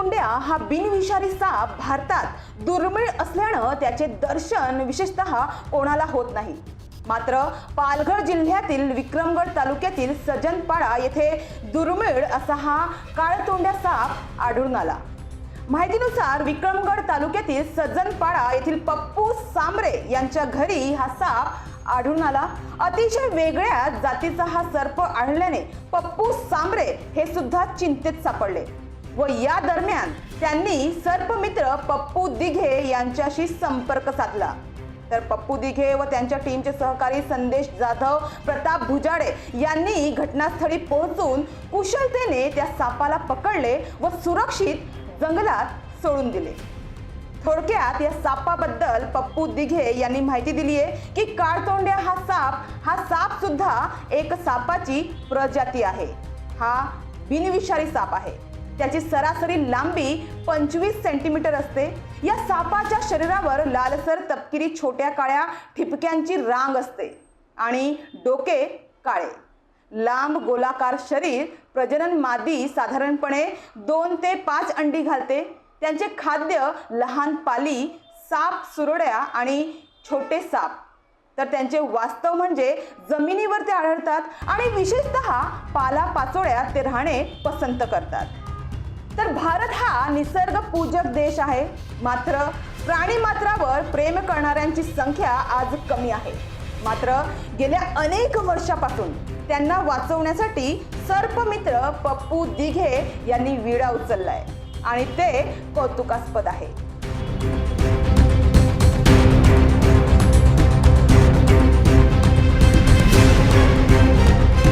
तोंड्या हा बिनविषारी साप भारतात दुर्मिळ असल्यानं त्याचे दर्शन विशेषतः कोणाला होत नाही. मात्र पालघर जिल्ह्यातील विक्रमगड तालुक्यातील सजनपाडा येथे दुर्मिळ असा हा काळतोंड्या साप आढळून आला. माहितीनुसार विक्रमगड तालुक्यातील सज्जनपाडा येथील पप्पू सांबरे यांच्या घरी हा साप आढळून आला. अतिशय वेगळ्या जातीचा हा सर्प आढळल्याने पप्पू सांबरे हे सुद्धा चिंतेत सापडले. व या दरम्यान त्यांनी सर्पमित्र पप्पू दिघे यांच्याशी संपर्क साधला. तर पप्पू दिघे व त्यांच्या टीमचे सहकारी संदेश जाधव प्रताप भुजाडे यांनी घटनास्थळी पोहोचून कुशलतेने त्या सापाला पकडले व सुरक्षित जंगलात सोडून दिले. थोडक्यात या सापाबद्दल पप्पू दिघे यांनी माहिती दिली आहे की काळतोंड्या हा साप हा साप सुद्धा एक सापाची प्रजाती आहे. हा बिनविषारी साप आहे. त्याची सरासरी लांबी पंचवीस सेंटीमीटर असते. या सापाच्या शरीरावर लालसर तपकिरी छोट्या काळ्या ठिपक्यांची रांग असते आणि डोके काळे. लांब गोलाकार शरीर प्रजनन मादी साधारणपणे दोन ते पाच अंडी घालते. त्यांचे खाद्य लहान पाली साप सुरड्या आणि छोटे साप. तर त्यांचे वास्तव म्हणजे जमिनीवर ते आढळतात आणि विशेषतः पाला पाचोळ्यात ते राहणे पसंत करतात. तर भारत हा निसर्ग पूजक देश आहे. मात्र प्राणी मात्रावर प्रेम करणाऱ्यांची संख्या आज कमी आहे. मात्र गेल्या अनेक वर्षापासून त्यांना वाचवण्यासाठी सर्पमित्र पप्पू दिघे यांनी विडा उचललाय. आणि ते कौतुकास्पद आहे.